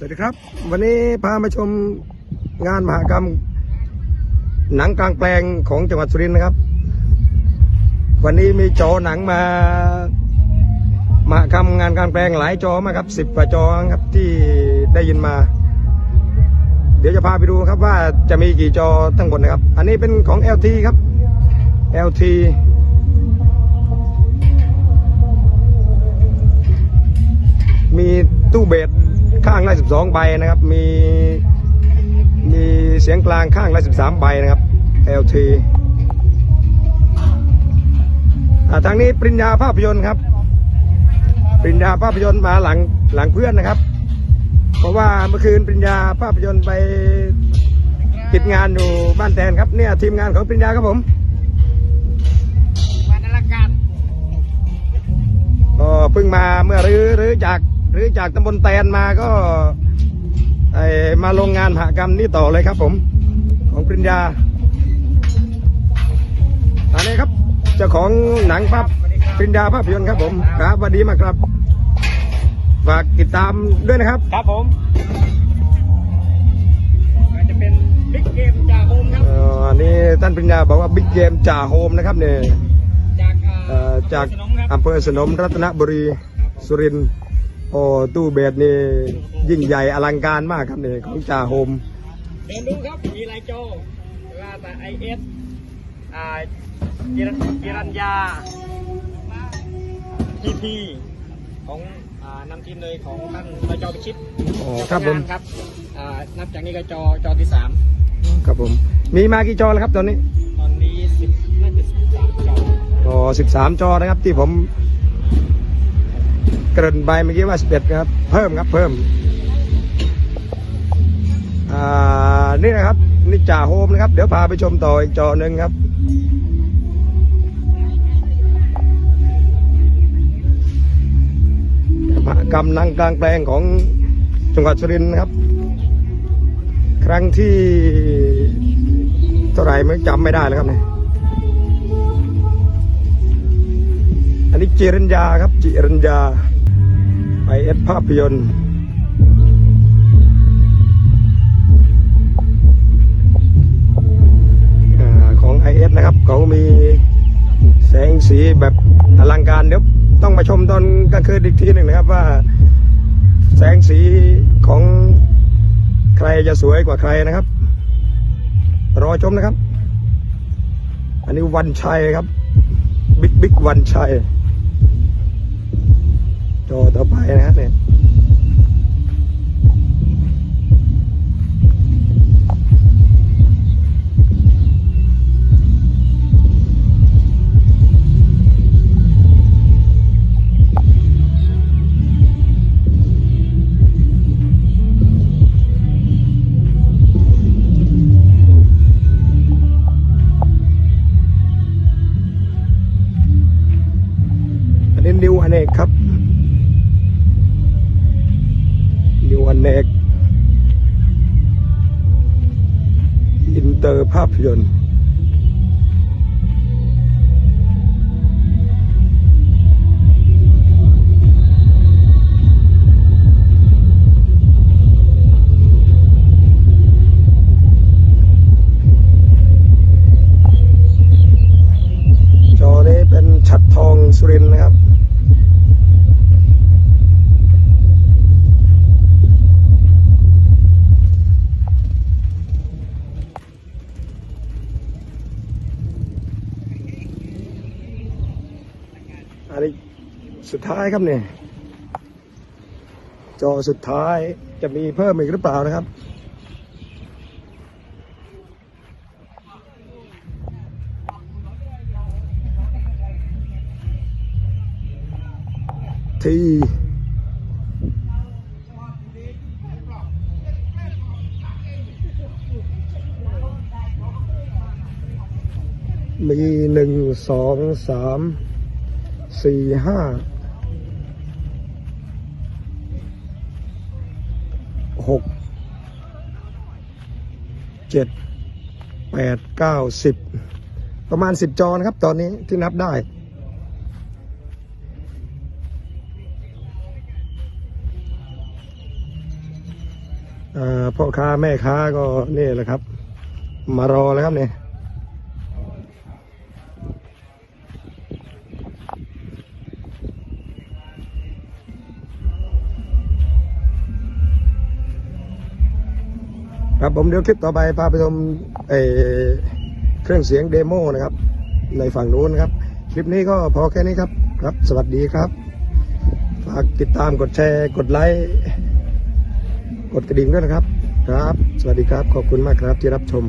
สวัสดีครับ วันนี้พามาชมงานมหกรรม หนังกลางแปลงของจังหวัดสุรินทร์นะครับ วันนี้มีจอหนังมามหกรรมงานกลางแปลงหลายจอมาครับสิบกว่าจอครับที่ได้ยินมา เดี๋ยวจะพาไปดูครับว่าจะมีกี่จอทั้งหมดนะครับ อันนี้เป็นของ LT ครับ LT มีตู้เบส ข้างละ12ใบนะครับ มีมีเสียงกลางข้างละ13ใบนะครับ LT อ่าทางนี้ปริญญาภาพยนตร์ครับ ปริญญาภาพยนตร์มาหลังหลังเพื่อนนะครับ เพราะว่าเมื่อคืนปริญญาภาพยนตร์ไปติดงานอยู่บ้านแตนครับเนี่ยทีมงานของปริญญาครับผมมาในละกันก็เพิ่งมาเมื่อรื้อรื้อจาก รื้อจากตำบลแตนมาก็ไอมาลงงานมหกรรมนี่ต่อเลยครับผม ของปริญญาอันนี้ครับเจ้าของหนังภาพปริญญาภาพยนตร์ครับผมครับสวัสดีมากครับฝากติดตามด้วยนะครับ ครับผมก็จะเป็นบิ๊กเกมจากโฮมครับเอ่ออันนี้ท่านปริญญาบอกว่าบิ๊กเกมจ่าโฮมนะครับเนี่ยจากเอ่อจากสนมครับอำเภอสนมรัตนบุรีสุรินทร์ โอ้ตู้เบสนี่ยิ่งใหญ่อลังการมากครับเนี่ยของจ่าโฮมเดินดูครับ มีลายโจว่าแต่ไอเอสอ่าจิรัญจิรัญญาพีพีของอ่านำทีมเลยของท่านนายจอพิชิตอ๋อครับผมเจ้าพนักงานครับอ่านับจากนี้ก็จอจอที่สามครับผม มีมากี่จอแล้วครับตอนนี้ ตอนนี้สิบน่าจะสิบสามจออ๋อสิบสามจอนะครับที่ผมเกริ่นไปเมื่อกี้ว่าสิบเอ็ดครับ เพิ่มครับเพิ่ม อ่า นี่นะครับ นี่จ่าโฮมนะครับ เดี๋ยวพาไปชมต่ออีกจอหนึ่งครับกรรมนางกลางแปลงของจังหวัดสุรินทร์นะครับ ครั้งที่เท่าไหร่ไม่จำไม่ได้แล้วครับเนี่ยอันนี้จิรัญญาครับจิรัญญา ไอเอสภาพยนตร์ของไอเอสนะครับ เขามีแสงสีแบบอลังการเดี๋ยวต้องมาชมตอนกลางคืนอีกทีหนึ่งนะครับว่า แสงสีของใครจะสวยกว่าใครนะครับ รอชมนะครับ อันนี้วันชัยครับ บิ๊กบิ๊กวันชัย จอต่อไปนะครับเนี่ยอันนี้นิวอเนกครับ เนก อินเตอร์ภาพยนตร์ สุดท้ายครับเนี่ย จอสุดท้ายจะมีเพิ่มอีกหรือเปล่านะครับ ทีมีหนึ่งสองสามสี่ห้า หกเจ็ดแปดเก้าสิบประมาณสิบจอนะครับ ตอนนี้ที่นับได้เอ่อพ่อค้าแม่ค้าก็นี่แหละครับ มารอแล้วครับเนี่ย ครับผมเดี๋ยวคลิปต่อไปพาไปชมเครื่องเสียงเดโมนะครับ ในฝั่งนู้นนะครับ คลิปนี้ก็พอแค่นี้ครับครับ สวัสดีครับ ฝากติดตามกดแชร์กดไลค์กดกระดิ่งด้วยนะครับ ครับ สวัสดีครับ ขอบคุณมากครับที่รับชม